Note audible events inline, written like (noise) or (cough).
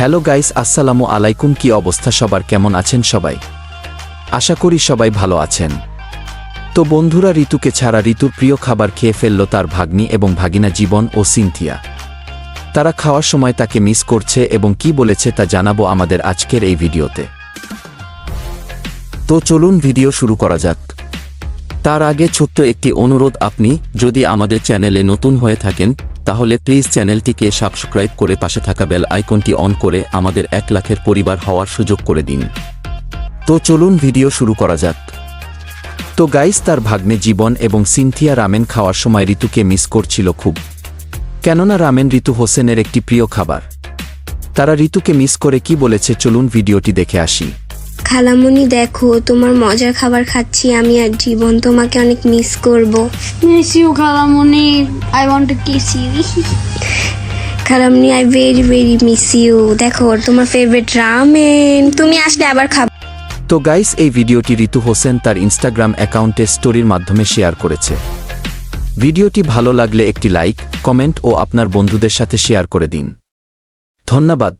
Hello guys, আসসালামু আলাইকুম। কি অবস্থা? সবার কেমন আছেন সবাই? আশা করি সবাই ভালো আছেন। তো বন্ধুরা, ঋতুকে ছাড়া ঋতুর প্রিয় খাবার খেয়ে ফেলল তার ভাগ্নি এবং ভাগিনা জীবন ও সিনথিয়া। তারা খাওয়ার সময় তাকে মিস করছে এবং কি বলেছে তা জানাব আমাদের আজকের এই ভিডিওতে। তো চলুন ভিডিও শুরু করা যাক। তার আগে ছোট্ট একটি অনুরোধ আপনি যদি আমাদের চ্যানেলে নতুন হয়ে থাকেন, তাহলে প্লিজ চ্যানেলটিকে সাবস্ক্রাইব করে পাশে থাকা বেল আইকনটি অন করে আমাদের এক লাখের পরিবার হওয়ার সুযোগ করে দিন। তো চলুন ভিডিও শুরু করা যাক। তো গাইস, তার ভাগ্নে জীবন এবং সিনথিয়া রামেন খাওয়ার সময় ঋতুকে মিস করছিল খুব। কেননা রামেন ঋতু হোসেনের একটি প্রিয় খাবার। তারা ঋতুকে মিস করে কি বলেছে চলুন ভিডিওটি দেখে আসি। খালামুনি দেখো তোমার মজার খাবার খাচ্ছি আমি আর জীবন। তোমাকে অনেক মিস করব। Miss you, Kalamuni. I want to kiss you. (laughs) খালামুনি I very very miss you দেখো তোমার ফেভারিট রামেন তুমি আসলে আবার খাব তো গাইস এই ভিডিওটি ঋতু হোসেন তার ইনস্টাগ্রাম অ্যাকাউন্টে স্টোরির মাধ্যমে শেয়ার করেছে। ভিডিওটি ভালো লাগলে একটি লাইক কমেন্ট ও আপনার বন্ধুদের সাথে শেয়ার করে দিন। ধন্যবাদ।